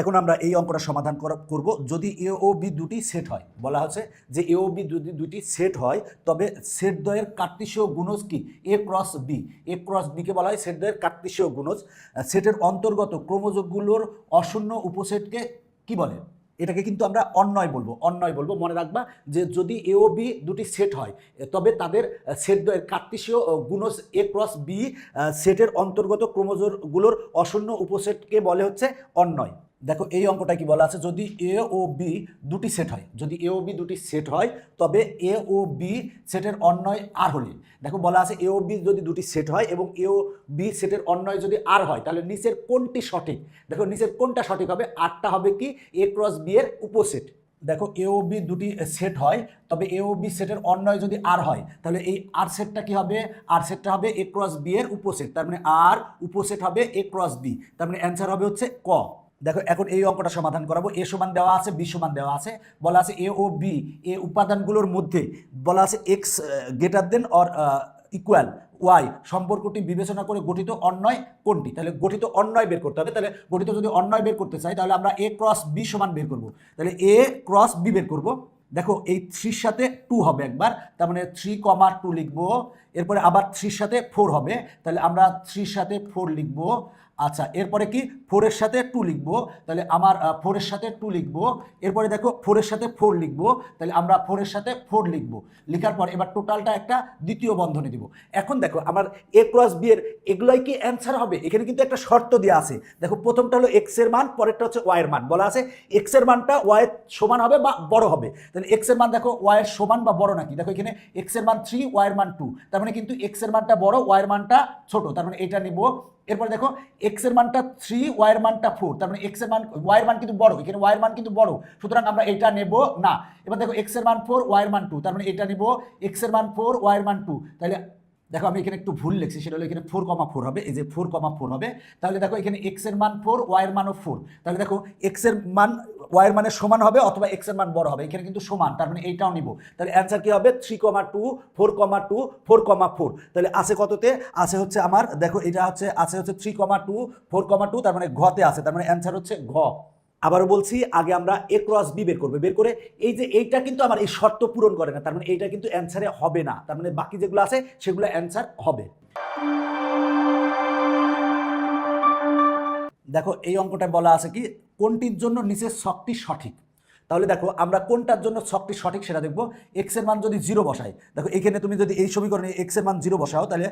এখন আমরা এই অঙ্কটা সমাধান করা- করব। যদি এ ও বি দুটি সেট হয়, বলা হচ্ছে যে এ ও বি যদি দুটি সেট হয়, তবে সেট দ্বয়ের কার্তিসীয় গুণজ কি? A cross B A cross বিকে বলা হয় সেট দ্বয়ের কার্তিসীয় গুণজ। সেটের অন্তর্গত ক্রোমোজোগগুলোর অশূন্য উপসেটকে কি বলে? এটাকে কিন্তু আমরা অন্যয় বলব। অন্যয় বলব, মনে রাখবা যে যদি এ ও বি দুটি সেট হয় তবে তাদের সেট দ্বয়ের কার্তিসীয় গুণজ এ ক্রস বি সেটের অন্তর্গত ক্রোমোজোরগুলোর অশূন্য উপসেটকে বলে হচ্ছে অন্যয় দেখো এই অঙ্কটা কি বলা আছে? যদি এ ও বি দুটি সেট হয়, যদি এ ও বি দুটি সেট হয়, তবে এ ও বি সেটের অন্যয় আর হলে। দেখো বলা আছে এ ও বি যদি দুটি সেট হয় এবং এ ও বি সেটের অন্যয় যদি আর হয়, তাহলে নিচের কোনটি সঠিক? দেখো নিচের কোনটা সঠিক হবে? আরটা হবে কি? এ ক্রস বি এর উপসেট দেখো এ ও বি দুটি সেট হয়, তবে এ ও বি সেটের অন্যয় যদি আর হয়, তাহলে এই আর সেটটা কি হবে? আর সেটটা হবে এ ক্রস বি এর উপসেট তার মানে আর উপসেট হবে এ ক্রস বি তার মানে অ্যান্সার হবে হচ্ছে ক। দেখো, এখন এই অঙ্কটা সমাধান করাবো। এ সমান দেওয়া আছে, বি সমান দেওয়া আছে। বলা আছে এ ও বি, এ উপাদানগুলোর মধ্যে। বলা আছে X greater than or equal Y সম্পর্কটি বিবেচনা করে গঠিত অন্যয় কোনটি? তাহলে গঠিত অন্যয় বের করতে হবে। তাহলে গঠিত যদি অন্যয় বের করতে চাই, তাহলে আমরা এ ক্রস বি সমান বের করব। তাহলে এ ক্রস বি বের করব। দেখো, এই থ্রির সাথে টু হবে একবার, তার মানে থ্রি কমা টু লিখব। এরপরে আবার থ্রির সাথে ফোর হবে। তাহলে আমরা থ্রির সাথে ফোর লিখব। আচ্ছা এরপরে কি? ফোরের সাথে টু লিখব। তাহলে আমার ফোরের সাথে টু লিখব। এরপরে দেখো ফোরের সাথে ফোর লিখব। তাহলে আমরা ফোরের সাথে ফোর লিখব। লেখার পর এবার টোটালটা একটা দ্বিতীয় বন্ধনী দিব। এখন দেখো, আমার এ ক্রস বি এর এগুলোই কি অ্যান্সার হবে? এখানে কিন্তু একটা শর্ত দেওয়া আছে। দেখো, প্রথমটা হলো এক্সের মান, পরেরটা হচ্ছে ওয়াই এর মান। বলা আছে এক্সের মানটা ওয়াই এর সমান হবে বা বড় হবে। তাহলে এক্সের মান দেখো ওয়াই এর সমান বা বড় নাকি? দেখো এখানে এক্সের মান থ্রি ওয়াই এর মান টু তার মানে কিন্তু এক্সের মানটা বড় ওয়াই এর মানটা ছোট। তার মানে এটা নিব এরপর দেখো এক্সের মানটা থ্রি ওয়াই এর মানটা ফোর তার মানে এক্সের মান ওয়াই এর মান কিন্তু বড়, এখানে ওয়াই এর মান কিন্তু বড়, সুতরাং আমরা এটা নেব না। এবার দেখো এক্সের মান ফোর ওয়াই এর মান টু তার মানে এটা নেব এক্সের মান ফোর ওয়াই এর মান টু তাহলে দেখো আমি এখানে একটু ভুল লিখছি, সেটা হলো এখানে ফোর কমা ফোর হবে। এই যে ফোর কমা ফোর হবে, তাহলে দেখো এখানে এক্সের মান ফোর ওয়াই এর মানও ফোর তাহলে দেখো এক্সের মান ওয়াইয়ের মানের সমান হবে অথবা এক্সের মান বড় হবে। এখানে কিন্তু সমান, তার মানে এইটাও নিব। তাহলে অ্যান্সার কী হবে? Three comma two four comma two four comma four তাহলে আছে কততে? আছে হচ্ছে আমার, দেখো এটা হচ্ছে, আছে হচ্ছে three comma two four comma two তার মানে ঘতে আছে। তার মানে অ্যান্সার হচ্ছে ঘ। আবারও বলছি, আগে আমরা এ ক্রস বি বের করব। বের করে এই যে এইটা কিন্তু আমার এই শর্ত পূরণ করে না, তার মানে এইটা কিন্তু অ্যান্সারে হবে না। তার মানে বাকি যেগুলো আছে, সেগুলো অ্যান্সার হবে। দেখো, এই অঙ্কটা বলা আছে কি, কোনটির জন্য নিচের শখটি সঠিক? তাহলে দেখো, আমরা কোনটার জন্য শখটি সঠিক সেটা দেখব। এক্সের মান যদি জিরো বসাই দেখো, এখানে তুমি যদি এই সমীকরণে এক্সের মান জিরো বসাও, তাহলে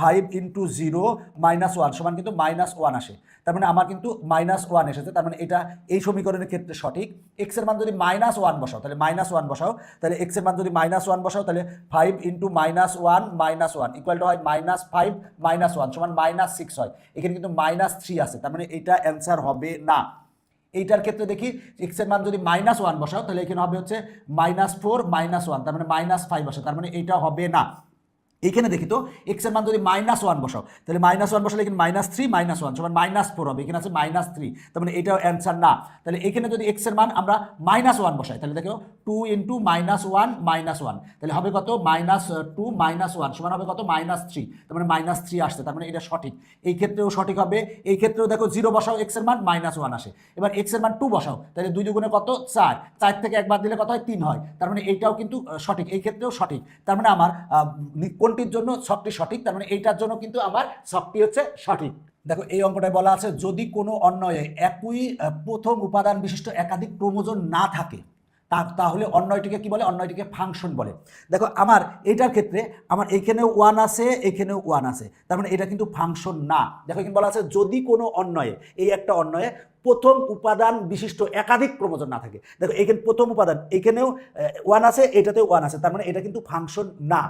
five into zero minus one সমান কিন্তু মাইনাস ওয়ান আসে। তার মানে আমার কিন্তু মাইনাস ওয়ান এসেছে, তার মানে এটা এই সমীকরণের ক্ষেত্রে সঠিক। এক্সের মান যদি মাইনাস ওয়ান বসাও, তাহলে মাইনাস ওয়ান বসাও। তাহলে এক্সের মান যদি মাইনাস ওয়ান বসাও, তাহলে five into minus one minus one equal to হয় মাইনাস ফাইভ মাইনাস ওয়ান সমান মাইনাস সিক্স হয়। এখানে কিন্তু মাইনাস থ্রি আছে তার মানে এটা অ্যান্সার হবে না। এইটার ক্ষেত্রে দেখি এক্সের মান যদি মাইনাস ওয়ান বসাও, তাহলে এখানে হবে হচ্ছে মাইনাস ফোর মাইনাস ওয়ান তার মানে মাইনাস ফাইভ আসে তার মানে এইটা হবে না। এইখানে দেখি তো এক্সের মান যদি মাইনাস ওয়ান বসাও তাহলে মাইনাস ওয়ান বসালে এখানে মাইনাস থ্রি মাইনাস ওয়ান সমান মাইনাস ফোর হবে এখানে আছে মাইনাস থ্রি তার মানে এটাও অ্যান্সার না। তাহলে এখানে যদি এক্সের মান আমরা মাইনাস ওয়ান বসাই তাহলে দেখো two into minus one minus one তাহলে হবে কত? মাইনাস টু মাইনাস ওয়ান সমান হবে কত? মাইনাস থ্রি তার মানে মাইনাস থ্রি আসছে তার মানে এটা সঠিক। এই ক্ষেত্রেও সঠিক হবে এই ক্ষেত্রেও দেখো জিরো বসাও এক্সের মান মাইনাস ওয়ান আসে। এবার এক্সের মান টু বসাও তাহলে দুই দুগুণে কত? চার চার থেকে একবার দিলে কত হয়? তিন হয় তার মানে এইটাও কিন্তু সঠিক এই ক্ষেত্রেও সঠিক। তার মানে আমার আহ, নি- কোনটির জন্য সবটি সঠিক, তার মানে এইটার জন্য কিন্তু আমার সবটি হচ্ছে সঠিক। দেখো, এই অঙ্কটায় বলা আছে, যদি কোনো অন্যয়ে একই প্রথম উপাদান বিশিষ্ট একাধিক ক্রোমোজোম না থাকে তাহলে অন্যটিকে কি বলে? অন্যটিকে ফাংশন বলে। দেখো, আমার এইটার ক্ষেত্রে, আমার এইখানেও ওয়ান আছে এইখানেও ওয়ান আছে, তার মানে এটা কিন্তু ফাংশন না। দেখো, এখানে বলা আছে, যদি কোনো অন্যয়ে এই একটা অন্যয়ে প্রথম উপাদান বিশিষ্ট একাধিক ক্রোমোজোম না থাকে, দেখো, এখানে প্রথম উপাদান, এখানেও ওয়ান আছে, এটাতেও ওয়ান আছে, তার মানে এটা কিন্তু ফাংশন না।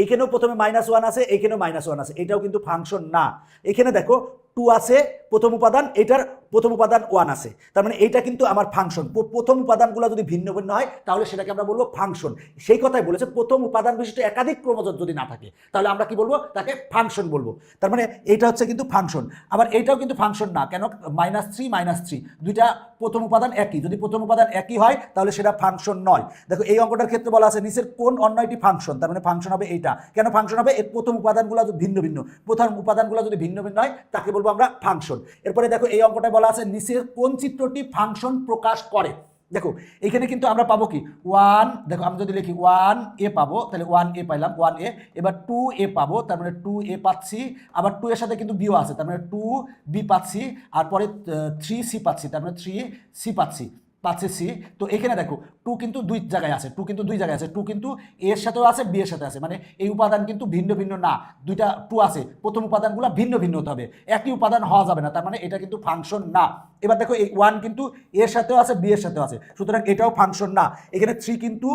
এইখানেও প্রথমে মাইনাস ওয়ান আছে, এখানেও মাইনাস ওয়ান আছে। এটাও কিন্তু ফাংশন না। এখানে দেখো টু আছে প্রথম উপাদান, এটার প্রথম উপাদান ওয়ান আছে। তার মানে এইটা কিন্তু আমার ফাংশন প্রথম উপাদানগুলো যদি ভিন্ন ভিন্ন হয়, তাহলে সেটাকে আমরা বলব ফাংশন সেই কথাই বলেছে, প্রথম উপাদান বিশিষ্ট একাধিক ক্রোমোজোম যদি না থাকে, তাহলে আমরা কি বলব? তাকে ফাংশন বলব। তার মানে এইটা হচ্ছে কিন্তু ফাংশন আবার এইটাও কিন্তু ফাংশন না। কেন? মাইনাস থ্রি মাইনাস থ্রি দুইটা প্রথম উপাদান একই। যদি প্রথম উপাদান একই হয়, তাহলে সেটা ফাংশন নয়। দেখো, এই অঙ্কটার ক্ষেত্রে বলা আছে, নিচের কোন অন্য একটি ফাংশন তার মানে ফাংশন হবে এইটা। কেন ফাংশন হবে? এর প্রথম উপাদানগুলো ভিন্ন ভিন্ন, প্রথম উপাদানগুলো যদি ভিন্ন ভিন্ন হয়, তাকে বলব আমরা ফাংশন ফাংশন এরপরে দেখো, এই অঙ্কটা বলা আছে, নিচের কোন চিত্রটি ফাংশন প্রকাশ করে? দেখো, এখানে কিন্তু আমরা পাবো কি? ওয়ান দেখো আমরা যদি লিখি ওয়ান এ পাবো, তাহলে ওয়ান এ পাইলাম ওয়ান এ এবার টু এ পাবো, তার মানে টু এ পাচ্ছি। আবার টু এর সাথে কিন্তু বিও আছে, তার মানে টু বি পাচ্ছি, আর পরে থ্রি সি পাচ্ছি, তার মানে থ্রি সি পাচ্ছি পাচ্ছি সি তো এখানে দেখো টু কিন্তু দুই জায়গায় আছে, টু কিন্তু দুই জায়গায় আছে, টু কিন্তু এর সাথেও আছে, বি এর সাথে আছে। মানে এই উপাদান কিন্তু ভিন্ন ভিন্ন না, দুইটা টু আছে। প্রথম উপাদানগুলো ভিন্ন ভিন্ন হতে হবে, একই উপাদান হওয়া যাবে না, তার মানে এটা কিন্তু ফাংশন না। এবার দেখো এই ওয়ান কিন্তু এর সাথেও আছে, বি এর সাথেও আছে, সুতরাং এটাও ফাংশন না। এখানে থ্রি কিন্তু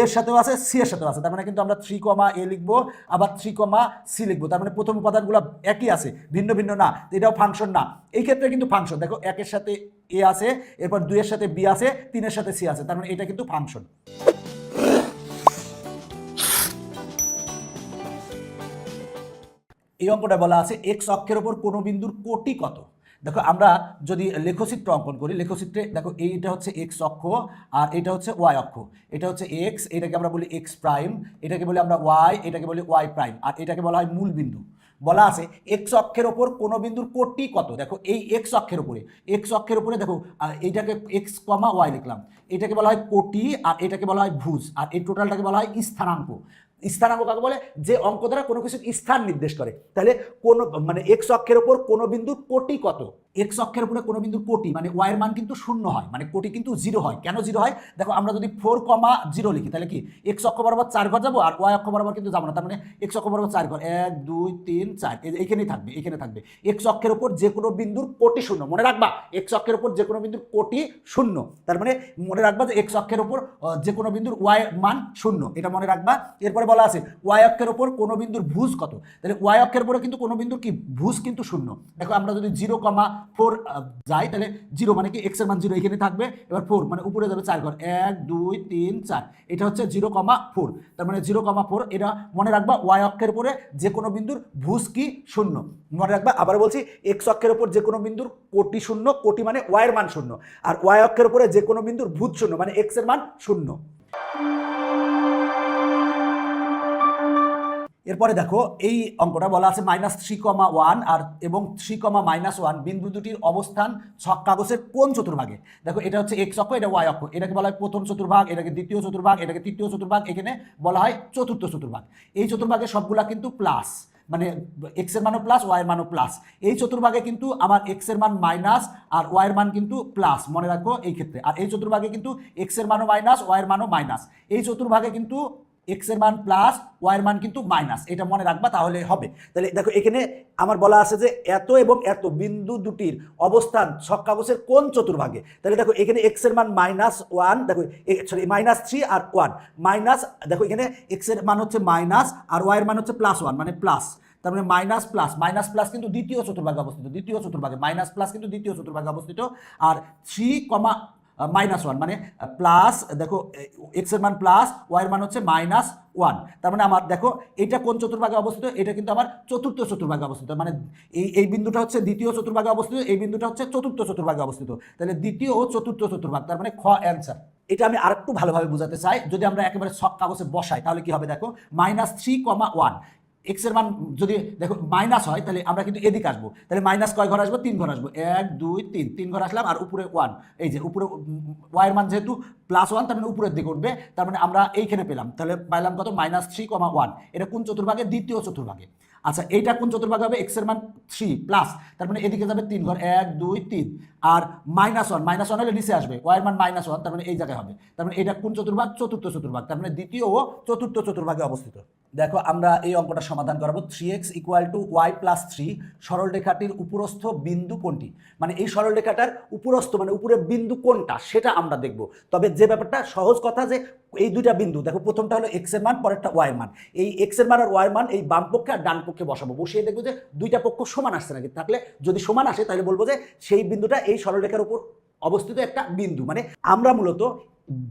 এর সাথেও আছে সি এর সাথেও আছে, তার মানে কিন্তু আমরা থ্রি কমা এ লিখব, আবার থ্রি কমা সি লিখব, তার মানে প্রথম উপাদানগুলো একই আছে, ভিন্ন ভিন্ন না, এটাও ফাংশন না। এই ক্ষেত্রে কিন্তু ফাংশন দেখো একের সাথে এ আছে, এরপর দুইয়ের সাথে বি আছে, তিনের সাথে সি আছে, তার মানে এটা কিন্তু ফাংশন এই অঙ্কটা বলা আছে এক্স অক্ষের ওপর কোনো বিন্দুর কোটি কত? দেখো, আমরা যদি লেখচিত্র অঙ্কন করি, লেখচিত্রে দেখো, এইটা হচ্ছে এক্স অক্ষ আর এটা হচ্ছে ওয়াই অক্ষ। এটা হচ্ছে এক্স এটাকে আমরা বলি এক্স প্রাইম এটাকে বলি আমরা ওয়াই এটাকে বলি ওয়াই প্রাইম আর এটাকে বলা হয় মূল বিন্দু। বলা আছে এক্স অক্ষের ওপর কোনো বিন্দুর কোটি কত? দেখো, এই এক্স অক্ষের উপরে এক্স অক্ষের উপরে দেখো এইটাকে এক্স কমা ওয়াই লিখলাম। এটাকে বলা হয় কোটি আর এটাকে বলা হয় ভুজ আর এই টোটালটাকে বলা হয় স্থানাঙ্ক। স্থানাঙ্ক কাকে বলে? যে অঙ্ক দ্বারা কোনো কিছু স্থান নির্দেশ করে। তাহলে কোন মানে এক্স অক্ষের ওপর কোনো বিন্দুর কোটি কত? এক্স অক্ষের উপরে কোনো বিন্দুর কোটি মানে ওয়াইয়ের মান কিন্তু শূন্য হয় মানে কোটি কিন্তু জিরো হয়। কেন জিরো হয়? দেখো, আমরা যদি ফোর কমা জিরো লিখি, তাহলে কি? এক্স অক্ষ বরাবর চার ঘর যাব, আর ওয়াই অক্ষ বরাবর কিন্তু যাব না। তার মানে এক্স অক্ষ বরাবর চার ঘর, এক, দুই, তিন, চার এইখানেই থাকবে এখানে থাকবে। এক্স অক্ষের উপর যে কোনো বিন্দুর কোটি শূন্য, মনে রাখবা এক্স অক্ষের উপর যে কোনো বিন্দুর কোটি শূন্য। তার মানে মনে রাখবা যে এক্স অক্ষের উপর যে কোনো বিন্দুর ওয়াই মান শূন্য, এটা মনে রাখবা। এরপরে বলা আছে ওয়াই অক্ষের উপর কোনো বিন্দুর ভুজ কত? তাহলে ওয়াই অক্ষের উপরে কিন্তু কোনো বিন্দুর কি? ভুজ কিন্তু শূন্য। দেখো, আমরা যদি জিরো কমা ফোর যাই তাহলে জিরো মানে কি এক্সের মান জিরো এখানে থাকবে। এবার ফোর মানে উপরে যাবে চার ঘর। এক, দুই, তিন, চার। এটা হচ্ছে জিরো কমা ফোর তার মানে জিরো কমা ফোর এটা মনে রাখবা ওয়াই অক্ষের উপরে যে কোনো বিন্দুর ভুজ কি শূন্য। মনে রাখবা, আবার বলছি এক্স অক্ষের উপর যে কোনো বিন্দুর কোটি শূন্য, কোটি মানে ওয়াইয়ের মান শূন্য। আর ওয়াই অক্ষের উপরে যে কোনো বিন্দুর ভূত শূন্য মানে এক্সের মান শূন্য। এরপরে দেখো, এই অঙ্কটা বলা আছে মাইনাস থ্রি কমা ওয়ান আর, এবং থ্রি কমা মাইনাস ওয়ান বিন্দু দুটির অবস্থান ছক কাগজের কোন চতুর্ভাগে? দেখো, এটা হচ্ছে এক্স অক্ষ, এটা ওয়াই অক্ষ। এটাকে বলা হয় প্রথম চতুর্ভাগ, এটাকে দ্বিতীয় চতুর্ভাগ, এটাকে তৃতীয় চতুর্ভাগ, এখানে বলা হয় চতুর্থ চতুর্ভাগ। এই চতুর্ভাগে সবগুলা কিন্তু প্লাস মানে এক্সের মানও প্লাস ওয়াই এর মানও প্লাস এই চতুর্ভাগে কিন্তু আমার এক্সের মান মাইনাস আর ওয়াই এর মান কিন্তু প্লাস মনে রাখো এই ক্ষেত্রে। আর এই চতুর্ভাগে কিন্তু এক্সের মানও মাইনাস ওয়াই এর মানও মাইনাস এই চতুর্ভাগে কিন্তু এক্সের মান প্লাস ওয়াই এর মান কিন্তু মাইনাস এটা মনে রাখবা তাহলে হবে। তাহলে দেখো, এখানে আমার বলা আছে যে এত এবং এত বিন্দু দুটির অবস্থান ছক কাগজের কোন চতুর্ভাগে? তাহলে দেখো, এখানে এক্সের মান মাইনাস ওয়ান দেখো সরি মাইনাস থ্রি আর ওয়ান মাইনাস দেখো, এখানে এক্সের মান হচ্ছে মাইনাস আর ওয়াই এর মান হচ্ছে প্লাস ওয়ান মানে প্লাস তার মানে মাইনাস প্লাস মাইনাস প্লাস কিন্তু দ্বিতীয় চতুর্ভাগে অবস্থিত, দ্বিতীয় চতুর্ভাগে। মাইনাস প্লাস কিন্তু দ্বিতীয় চতুর্ভাগে অবস্থিত। আর থ্রি কমা মাইনাস ওয়ান মানে প্লাস দেখো এক্সের মান প্লাস ওয়াই এর মান হচ্ছে মাইনাস ওয়ান তার মানে আমার, দেখো, এটা কোন চতুর্ভাগে অবস্থিত? এটা কিন্তু আমার চতুর্থ চতুর্ভাগে অবস্থিত। মানে এই এই বিন্দুটা হচ্ছে দ্বিতীয় চতুর্ভাগে অবস্থিত, এই বিন্দুটা হচ্ছে চতুর্থ চতুর্ভাগে অবস্থিত। তাহলে দ্বিতীয় ও চতুর্থ চতুর্ভাগ, তার মানে খ অ্যান্সার এটা আমি আরেকটু ভালোভাবে বোঝাতে চাই, যদি আমরা একেবারে ছক কাগজে বসাই, তাহলে কি হবে দেখো? মাইনাস থ্রি কমা ওয়ান এক্সের মান যদি দেখো মাইনাস হয়, তাহলে আমরা কিন্তু এদিকে আসব। তাহলে মাইনাস কয় ঘর আসব? তিন ঘর আসব। এক, দুই, তিন। তিন ঘর আসলাম আর উপরে ওয়ান এই যে উপরে ওয়াইয়ের মান যেহেতু প্লাস ওয়ান তার মানে উপরের দিকে উঠবে। তার মানে আমরা এইখানে পেলাম। তাহলে পাইলাম কত? মাইনাস থ্রি কমা ওয়ান এটা কোন চতুর্ভাগে? দ্বিতীয় চতুর্ভাগে। আচ্ছা এইটা কোন চতুর্ভাগে হবে? এক্সের মান থ্রি প্লাস তার মানে এদিকে যাবে তিন ঘর। এক, দুই, তিন। আর মাইনাস ওয়ান মাইনাস ওয়ান হলে নিচে আসবে। ওয়াই মান মাইনাস ওয়ান তার মানে এই জায়গায় হবে। তার মানে এটা কোন চতুর্ভাগ? চতুর্থ চতুর্ভাগ। তার মানে দ্বিতীয় ও চতুর্থ চতুর্ভাগে অবস্থিত। দেখো, আমরা এই অঙ্কটা সমাধান করাবো। Three x equal to y plus three সরলরেখাটির উপরস্থ বিন্দু কোনটি? মানে এই সরলরেখাটার উপরস্থ মানে উপরের বিন্দু কোনটা, সেটা আমরা দেখব। তবে যে ব্যাপারটা, সহজ কথা যে এই দুইটা বিন্দু, দেখো, প্রথমটা হলো এক্সের মান, পরেরটা ওয়াই মান। এই এক্সের মান আর ওয়াই মান এই বাম পক্ষে আর ডান পক্ষে বসাবো। বসিয়ে দেখব যে দুইটা পক্ষ সমান আসছে নাকি? থাকলে যদি সমান আসে, তাহলে বলব যে সেই বিন্দুটা এই সরলরেখার উপর অবস্থিত একটা বিন্দু। মানে আমরা মূলত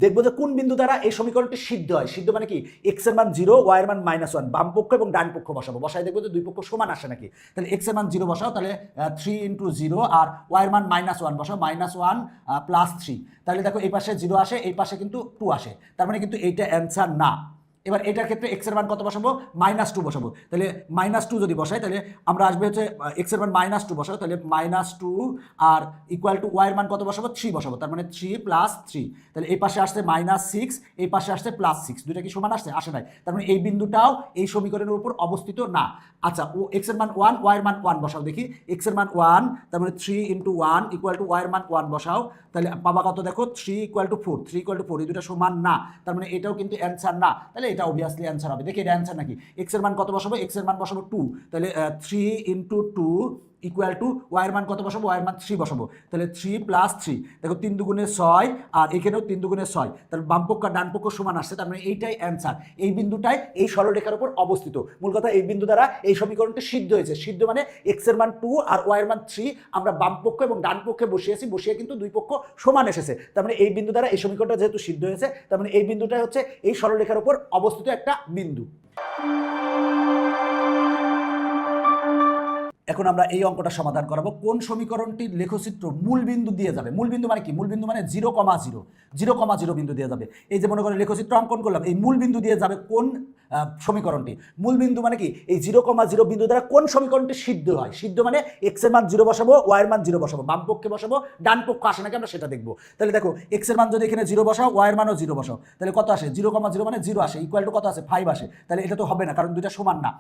দেখব যে কোন বিন্দু দ্বারা এই সমীকরণটি সিদ্ধ হয়। সিদ্ধ মানে কি? এক্সের মান জিরো ওয়াই এর মান মাইনাস ওয়ান বাম পক্ষ এবং ডান পক্ষ বসাবো। বসাই দেখব যে দুই পক্ষ সমান আসে নাকি। তাহলে এক্সের মান জিরো বসাও, তাহলে থ্রি ইন্টু জিরো আর ওয়াই এর মান মাইনাস ওয়ান বসাও। মাইনাস ওয়ান প্লাস থ্রি তাহলে দেখো এই পাশে জিরো আসে, এই পাশে কিন্তু টু আসে। তার মানে কিন্তু এইটা অ্যান্সার না। এবার এটার ক্ষেত্রে এক্সের মান কত বসাবো? মাইনাস টু বসাবো। তাহলে মাইনাস টু যদি বসাই, তাহলে আমরা আসবে হচ্ছে এক্সের মান মাইনাস টু বসাবো, তাহলে মাইনাস টু আর ইকুয়াল টু ওয়াই এর মান কত বসাবো? থ্রি বসাবো। তার মানে থ্রি প্লাস থ্রি তাহলে এই পাশে আসছে মাইনাস সিক্স এই পাশে আসছে প্লাস সিক্স দুইটা কি সমান আসছে? আসে নাই। তার মানে এই বিন্দুটাও এই সমীকরণের উপর অবস্থিত না। আচ্ছা ও এক্সের মান ওয়ান ওয়াই এর মান ওয়ান বসাও। দেখি এক্সের মান ওয়ান তার মানে three into one equal to y এর মান ওয়ান বসাও। তাহলে পাবা কত দেখো? Three equal to four three equal to four এই দুটো সমান না। তার মানে এটাও কিন্তু অ্যান্সার না। তাহলে এটা অবভিয়াসলি অ্যান্সার হবে। দেখি এটা অ্যান্সার নাকি? এক্সের মান কত বসাবো? এক্সের মান বসাবো টু তাহলে three into two equal to ওয়াইয়ের মান কত বসাবো? ওয়াইয়ের মান থ্রি বসাবো। তাহলে থ্রি প্লাস থ্রি দেখো তিন দুগুণে ছয় আর এখানেও তিন দুগুণে ছয়। তাহলে বামপক্ষ আর ডানপক্ষ সমান আসছে, তার মানে এইটাই অ্যান্সার এই বিন্দুটাই এই সরলরেখার উপর অবস্থিত। মূল কথা এই বিন্দু দ্বারা এই সমীকরণটি সিদ্ধ হয়েছে। সিদ্ধ মানে এক্সের মান টু আর ওয়াইয়ের মান থ্রি আমরা বামপক্ষ এবং ডানপক্ষে বসিয়েছি বসিয়ে কিন্তু দুই পক্ষ সমান এসেছে। তার মানে এই বিন্দু দ্বারা এই সমীকরণটা যেহেতু সিদ্ধ হয়েছে, তার মানে এই বিন্দুটাই হচ্ছে এই সরলরেখার উপর অবস্থিত একটা বিন্দু। এখন আমরা এই অঙ্কটা সমাধান করাবো। কোন সমীকরণটির লেখচিত্র মূল বিন্দু দিয়ে যাবে? মূল বিন্দু মানে কি? মূল বিন্দু মানে zero comma zero. Zero comma zero বিন্দু দিয়ে যাবে। এই যে মনে করে লেখচিত্র অঙ্কন করলাম, এই মূল বিন্দু দিয়ে যাবে কোন সমীকরণটি? মূল বিন্দু মানে কি? এই জিরো কমা জিরো বিন্দু দ্বারা কোন সমীকরণটি সিদ্ধ হয়? সিদ্ধ মানে এক্সের মান জিরো বসাবো ওয়াই এর মান জিরো বসাবো, বাম পক্ষে বসাবো, ডান পক্ষ আসে নাকি আমরা সেটা দেখব। তাহলে দেখো এক্সের মান যদি এখানে জিরো বসাও ওয়াই এর মানও জিরো বসাও। তাহলে কত আসে? জিরো কমা জিরো মানে জিরো আসে ইকুয়াল টু কত আসে? ফাইভ আসে। তাহলে এটা তো হবে না, কারণ দুইটা সমান না।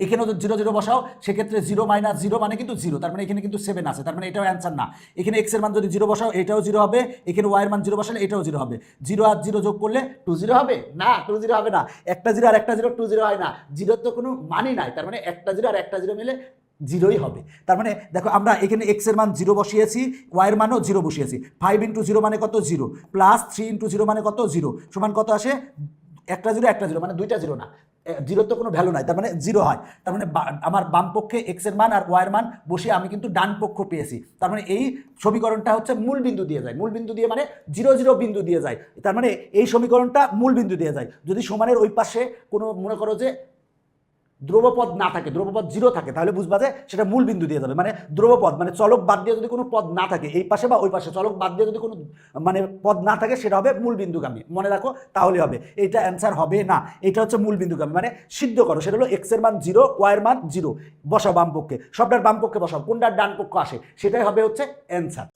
এখানেও জিরো জিরো বসাও, সেক্ষেত্রে জিরো মাইনাস জিরো মানে কিন্তু জিরো তার মানে এখানে কিন্তু সেভেন আছে, তার মানে এটাও অ্যান্সার না। এখানে এক্সের মান যদি জিরো বসাও, এটাও জিরো হবে, এখানে ওয়াই এর মান জিরো বসালে এটাও জিরো হবে। জিরো আর জিরো যোগ করলে টু জিরো হবে? না টু জিরো হবে না। একটা জিরো আর একটা জিরো টু জিরো হয় না। জিরোর তো কোনো মানই নাই, তার মানে একটা জিরো আর একটা জিরো মিলে জিরোই হবে। তার মানে দেখো আমরা এখানে এক্সের মান জিরো বসিয়েছি ওয়াই এর মানও জিরো বসিয়েছি। ফাইভ ইন্টু জিরো মানে কত? Zero plus three into zero মানে কত? জিরো সমান কত আসে? একটা জিরো একটা জিরো মানে দুইটা জিরো না। জিরো তো কোনো ভ্যালু নাই, তার মানে জিরো হয়। তার মানে আমার বাম পক্ষে এক্সের মান আর ওয়াইয়ের মান বসে আমি কিন্তু ডান পক্ষ পেয়েছি। তার মানে এই সমীকরণটা হচ্ছে মূল বিন্দু দিয়ে যায়। মূল বিন্দু দিয়ে মানে জিরো জিরো বিন্দু দিয়ে যায়। তার মানে এই সমীকরণটা মূল বিন্দু দিয়ে যায়। যদি সমানের ওই পাশে কোনো, মনে করো যে দ্রবপদ না থাকে দ্রবপদ জিরো থাকে, তাহলে বুঝবা যে সেটা মূল বিন্দু দিয়ে যাবে। মানে দ্রবপদ মানে চলক বাদ দিয়ে যদি কোনো পদ না থাকে, এই পাশে বা ওই পাশে, চলক বাদ দিয়ে যদি কোনো মানে পদ না থাকে, সেটা হবে মূল বিন্দুগামী। মনে রাখো তাহলে হবে। এইটা অ্যান্সার হবে না। এটা হচ্ছে মূল বিন্দুগামী। মানে সিদ্ধ করো, সেটা হলো এক্সের মান জিরো ওয়াই এর মান জিরো বসাও বাম পক্ষে সবটার বাম পক্ষে বসাও, কোনটার ডান পক্ষ আসে, সেটাই হবে হচ্ছে অ্যান্সার